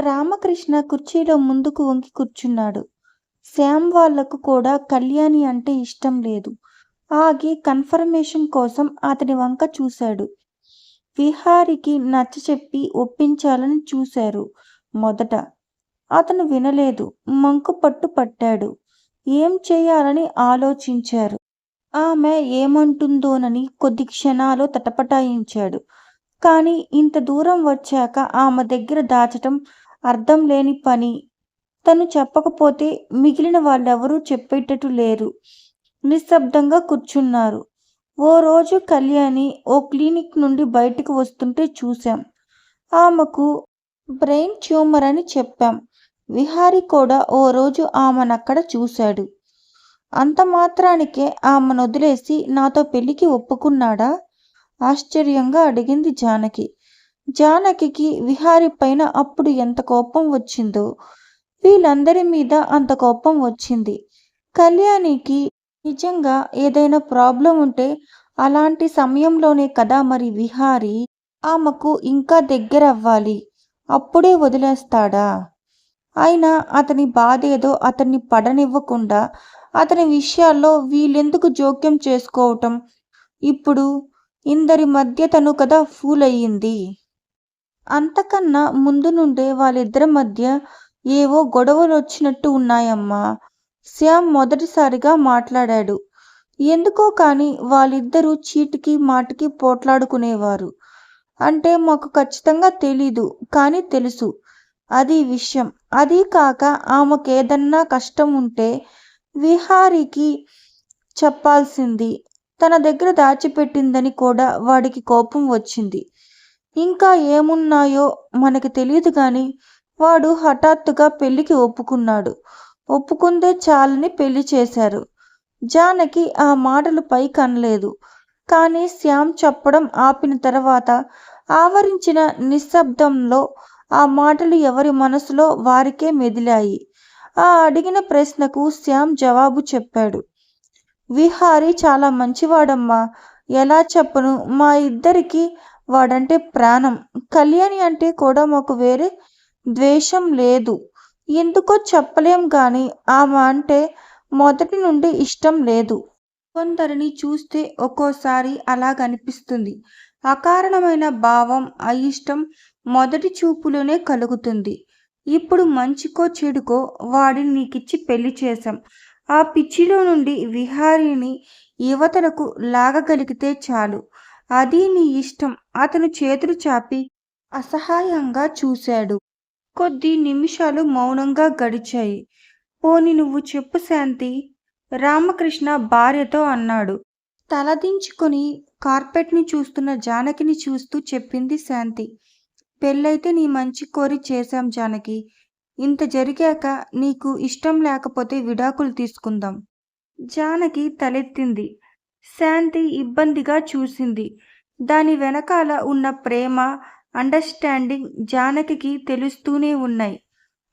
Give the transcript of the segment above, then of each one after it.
రామకృష్ణ కుర్చీలో ముందుకు వంగి కూర్చున్నాడు. శ్యామ్ వాళ్ళకు కూడా కళ్యాణి అంటే ఇష్టం లేదు. ఆగి కన్ఫర్మేషన్ కోసం అతని వంక చూశాడు. విహారికి నచ్చచెప్పి ఒప్పించాలని చూశారు మొదట. అతను వినలేదు. మంకు పట్టు పట్టాడు. ఏం చేయాలని ఆలోచించారు. ఆమె ఏమంటుందోనని కొద్ది క్షణాలు తటపటాయించాడు. కానీ ఇంత దూరం వచ్చాక ఆమె దగ్గర దాచటం అర్థం లేని పని. తను చెప్పకపోతే మిగిలిన వాళ్ళెవరూ చెప్పేటట్టు లేరు. నిశ్శబ్దంగా కూర్చున్నారు. ఓ రోజు కళ్యాణి ఓ క్లినిక్ నుండి బయటకు వస్తుంటే చూశాం. ఆమెకు బ్రెయిన్ ట్యూమర్ అని చెప్పాం. విహారి కూడా ఓ రోజు ఆమెనక్కడ చూశాడు. అంత మాత్రానికే ఆమెను వదిలేసి నాతో పెళ్ళికి ఒప్పుకున్నాడా? ఆశ్చర్యంగా అడిగింది జానకి. జానకికి విహారిపైన అప్పుడు ఎంత కోపం వచ్చిందో, వీళ్ళందరి మీద అంత కోపం వచ్చింది. కళ్యాణికి నిజంగా ఏదైనా ప్రాబ్లం ఉంటే అలాంటి సమయంలోనే కదా మరి విహారి ఆమెకు ఇంకా దగ్గర అవ్వాలి అప్పుడే వదిలేస్తాడా? అయినా అతని బాధేదో అతన్ని పడనివ్వకుండా అతని విషయాల్లో వీళ్ళెందుకు జోక్యం చేసుకోవటం? ఇప్పుడు ఇందరి మధ్య తను కదా ఫూల్ అయ్యింది అంతకన్నా ముందు నుండే వాళ్ళిద్దరి మధ్య ఏవో గొడవలు వచ్చినట్టు ఉన్నాయమ్మా! శ్యామ్ మొదటిసారిగా మాట్లాడాడు. ఎందుకో కాని వాళ్ళిద్దరూ చీటికి మాటికి పోట్లాడుకునేవారు. అంటే మాకు ఖచ్చితంగా తెలీదు. కానీ తెలుసు. అది విషయం. అది కాక ఆమెకేదన్నా కష్టం ఉంటే విహారికి చెప్పాల్సింది. తన దగ్గర దాచిపెట్టిందని కూడా వాడికి కోపం వచ్చింది. ఇంకా ఏమున్నాయో మనకి తెలియదు కానీ వాడు హఠాత్తుగా పెళ్ళికి ఒప్పుకున్నాడు. ఒప్పుకుందే చాలని పెళ్ళి చేశారు. జానకి ఆ మాటలు పైకనలేదు. కానీ శ్యామ్ చెప్పడం ఆపిన తర్వాత ఆవరించిన నిశ్శబ్దంలో ఆ మాటలు ఎవరి మనసులో వారికే మెదిలాయి. ఆ అడిగిన ప్రశ్నకు శ్యామ్ జవాబు చెప్పాడు. విహారి చాలా మంచివాడమ్మా! ఎలా చెప్పను మా ఇద్దరికీ వాడంటే ప్రాణం. కళ్యాణి అంటే కూడా మాకు వేరే ద్వేషం లేదు. ఎందుకో చెప్పలేం కానీ ఆమె అంటే మొదటి నుండి ఇష్టం లేదు. కొందరిని చూస్తే ఒక్కోసారి అలాగనిపిస్తుంది. అకారణమైన భావం, అయిష్టం మొదటి చూపులోనే కలుగుతుంది. ఇప్పుడు మంచికో చెడుకో వాడిని నీకిచ్చి పెళ్ళి చేశాం. ఆ పిచ్చిలో నుండి విహారిని యువతలకు లాగగలిగితే చాలు. అది నీ ఇష్టం అతను చేతులు చాపి అసహాయంగా చూశాడు. కొద్ది నిమిషాలు మౌనంగా గడిచాయి. పోనీ నువ్వు చెప్పు శాంతి రామకృష్ణ భార్యతో అన్నాడు. తలదించుకొని కార్పెట్ని చూస్తున్న జానకిని చూస్తూ చెప్పింది శాంతి. పెళ్ళైతే నీ మంచి కోరి చేశాం జానకి ఇంత జరిగాక నీకు ఇష్టం లేకపోతే విడాకులు తీసుకుందాం. జానకి తలెత్తింది. శాంతి ఇబ్బందిగా చూసింది. దాని వెనకాల ఉన్న ప్రేమ, అండర్స్టాండింగ్ జానకికి తెలుస్తూనే ఉన్నాయి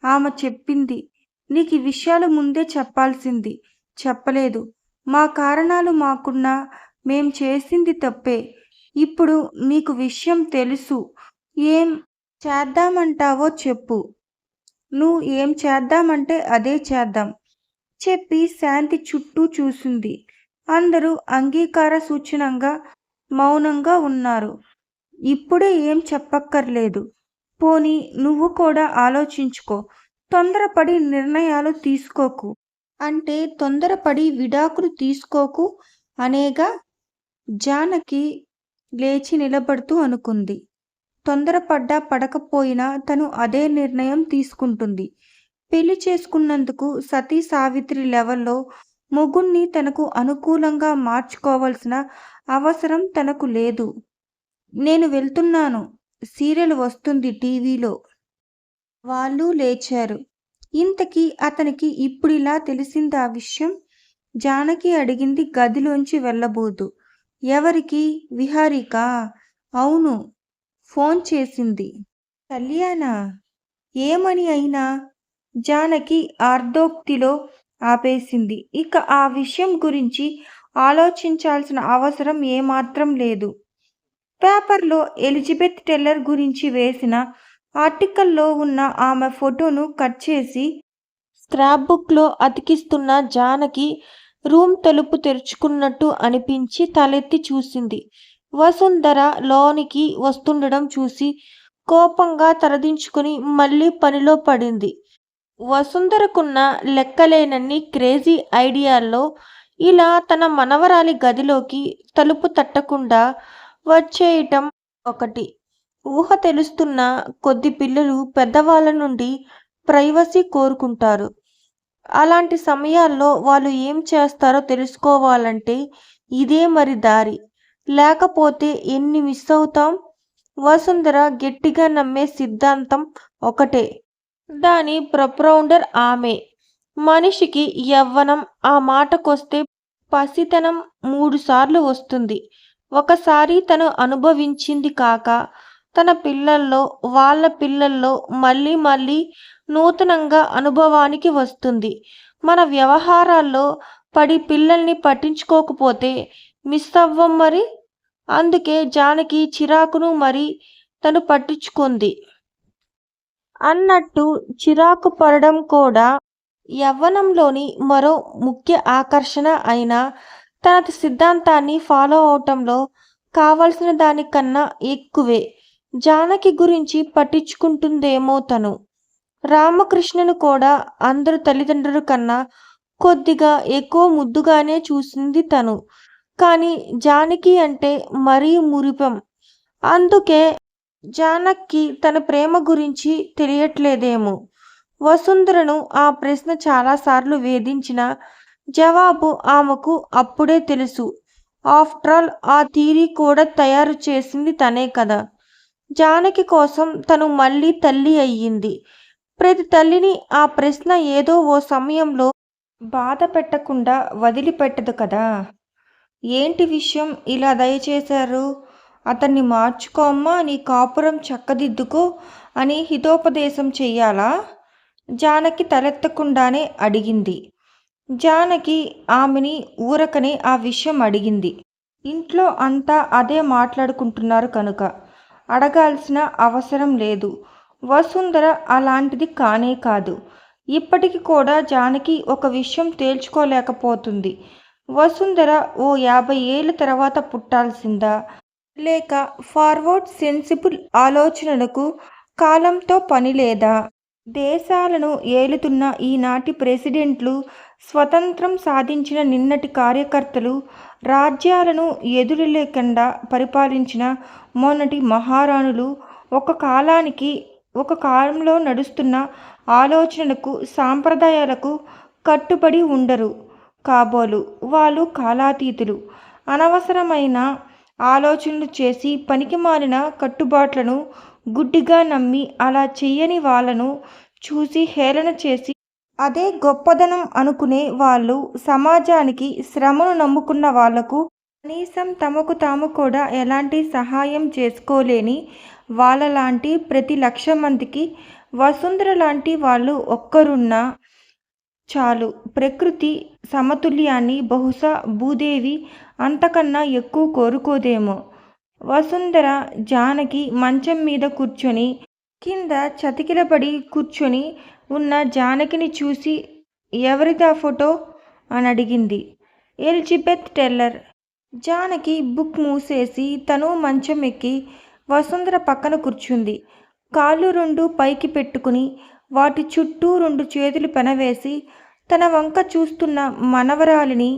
ఆమె చెప్పింది. నీకీ విషయాలు ముందే చెప్పాల్సింది. చెప్పలేదు. మా కారణాలు మాకున్నా మేం చేసింది తప్పే. ఇప్పుడు నీకు విషయం తెలుసు. ఏం చేద్దామంటావో చెప్పు. నువ్వు ఏం చేద్దామంటే అదే చేద్దాం. చెప్పి శాంతి చుట్టూ చూసింది. అందరూ అంగీకార సూచనంగా మౌనంగా ఉన్నారు ఇప్పుడే ఏం చెప్పక్కర్లేదు. పోనీ నువ్వు కూడా ఆలోచించుకో. తొందరపడి నిర్ణయాలు తీసుకోకు. అంటే తొందరపడి విడాకులు తీసుకోకు అనేగా? జానకి లేచి నిలబడుతూ అనుకుంది. తొందరపడ్డా పడకపోయినా తను అదే నిర్ణయం తీసుకుంటుంది. పెళ్ళి చేసుకున్నందుకు సతీ సావిత్రి లెవెల్లో మొగుణ్ణి తనకు అనుకూలంగా మార్చుకోవాల్సిన అవసరం తనకు లేదు. నేను వెళ్తున్నాను. సీరియల్ వస్తుంది టీవీలో. వాళ్ళు లేచారు. ఇంతకీ అతనికి ఇప్పుడిలా ఆ విషయం? జానకి అడిగింది గదిలోంచి వెళ్ళబోదు ఎవరికి? విహారిక అవును. ఫోన్ చేసింది. కళ్యాణా? ఏమని అయినా? జానకి ఆర్ధోక్తిలో ఆపేసింది. ఇక ఆ విషయం గురించి ఆలోచించాల్సిన అవసరం ఏమాత్రం లేదు. పేపర్లో ఎలిజబెత్ టెల్లర్ గురించి వేసిన ఆర్టికల్లో ఉన్న ఆమె ఫోటోను కట్ చేసి స్క్రాప్ బుక్లో అతికిస్తున్న జానకి రూమ్ తలుపు తెరుచుకున్నట్టు అనిపించి తలెత్తి చూసింది వసుంధర లోనికి వస్తుండడం చూసి కోపంగా తలదించుకుని మళ్ళీ పనిలో పడింది వసుంధరకున్న లెక్కలేనన్ని క్రేజీ ఐడియాల్లో ఇలా తన మనవరాలి గదిలోకి తలుపు తట్టకుండా వచ్చేయటం ఒకటి. ఊహ తెలుస్తున్న కొద్ది పిల్లలు పెద్దవాళ్ళ నుండి ప్రైవసీ కోరుకుంటారు. అలాంటి సమయాల్లో వాళ్ళు ఏం చేస్తారో తెలుసుకోవాలంటే ఇదే మరి దారి. లేకపోతే ఎన్ని మిస్ అవుతాం? వసుంధర గట్టిగా నమ్మే సిద్ధాంతం ఒకటే. దాని ప్రప్రౌండర్ ఆమె. మనిషికి యవ్వనం ఆ మాటకొస్తే పసితనం మూడుసార్లు వస్తుంది. ఒకసారి తను అనుభవించింది కాక తన పిల్లల్లో వాళ్ళ పిల్లల్లో మళ్ళీ మళ్ళీ నూతనంగా అనుభవానికి వస్తుంది. మన వ్యవహారాల్లో పడి పిల్లల్ని పట్టించుకోకపోతే మిస్ అవ్వం మరి? అందుకే జానకి చిరాకును మరి తను పట్టించుకుంది. అన్నట్టు చిరాకు పడడం కూడా యవ్వనంలోని మరో ముఖ్య ఆకర్షణ అయిన తన సిద్ధాంతాన్ని ఫాలో అవటంలో కావలసిన దానికన్నా ఎక్కువే. జానకి గురించి పట్టించుకుంటుందేమో తను. రామకృష్ణను కూడా అందరు తల్లిదండ్రుల కన్నా కొద్దిగా ఎక్కువ ముద్దుగానే చూసింది తను. కానీ జానకి అంటే మరీ మురిపం. అందుకే జానక్కి తన ప్రేమ గురించి తెలియట్లేదేమో. వసుంధరను ఆ ప్రశ్న చాలాసార్లు వేధించిన జవాబు ఆమెకు అప్పుడే తెలుసు. ఆఫ్టర్ ఆల్ ఆ థీరీ కూడా తయారు చేసింది తనే కదా. జానకి కోసం తను మళ్ళీ తల్లి అయ్యింది. ప్రతి తల్లిని ఆ ప్రశ్న ఏదో ఓ సమయంలో బాధ పెట్టకుండా వదిలిపెట్టదు కదా. ఏంటి విషయం ఇలా దయచేశారు అతన్ని మార్చుకోమ్మా నీ కాపురం చక్కదిద్దుకో అని హితోపదేశం చెయ్యాలా? జానకి తలెత్తకుండానే అడిగింది. జానకి ఆమెని ఊరకనే ఆ విషయం అడిగింది. ఇంట్లో అంతా అదే మాట్లాడుకుంటున్నారు కనుక. అడగాల్సిన అవసరం లేదు. వసుంధర అలాంటిది కానే కాదు. ఇప్పటికి కూడా జానకి ఒక విషయం తేల్చుకోలేకపోతుంది. వసుంధర ఓ యాభై ఏళ్ళ తర్వాత పుట్టాల్సిందా? లేక ఫార్వర్డ్ సెన్సిబుల్ ఆలోచనలకు కాలంతో పని లేదా. దేశాలను ఏలుతున్న ఈనాటి ప్రెసిడెంట్లు స్వతంత్రం సాధించిన నిన్నటి కార్యకర్తలు రాజ్యాలను ఎదురు లేకుండా పరిపాలించిన మొన్నటి మహారాణులు ఒక కాలానికి ఒక కాలంలో నడుస్తున్న ఆలోచనలకు సాంప్రదాయాలకు కట్టుబడి ఉండరు కాబోలు వాళ్ళు కాలాతీతులు. అనవసరమైన ఆలోచనలు చేసి పనికిమాలిన కట్టుబాట్లను గుడ్డిగా నమ్మి అలా చెయ్యని వాళ్ళను చూసి హేళన చేసి అదే గొప్పదనం అనుకునే వాళ్ళు సమాజానికి శ్రమను నమ్ముకున్న వాళ్ళకు కనీసం తమకు తాము కూడా ఎలాంటి సహాయం చేసుకోలేని వాళ్ళలాంటి ప్రతి లక్ష మందికి వసుంధర లాంటి వాళ్ళు ఒక్కరున్నా చాలు. ప్రకృతి సమతుల్యాన్ని బహుశా భూదేవి అంతకన్నా ఎక్కువ కోరుకోదేమో. వసుంధర జానకి మంచం మీద కూర్చొని కింద చతికిలపడి కూర్చొని ఉన్న జానకిని చూసి ఎవరిదా ఫోటో? అని అడిగింది. Elizabeth teller. జానకి బుక్ మూసేసి తను మంచం ఎక్కి వసుంధర పక్కన కూర్చుంది. కాళ్ళు రెండు పైకి పెట్టుకుని వాటి చుట్టూ రెండు చేతులు పెనవేసి తన వంక చూస్తున్న మనవరాలిని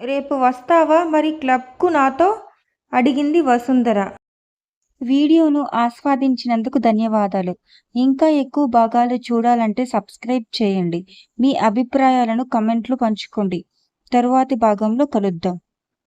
రేపు వస్తావా? మరి క్లబ్కు నాతో అడిగింది వసుంధర. వీడియోను ఆస్వాదించినందుకు ధన్యవాదాలు. ఇంకా ఎక్కువ భాగాలు చూడాలంటే సబ్స్క్రైబ్ చేయండి. మీ అభిప్రాయాలను కమెంట్లు పంచుకోండి. తరువాతి భాగంలో కలుద్దాం.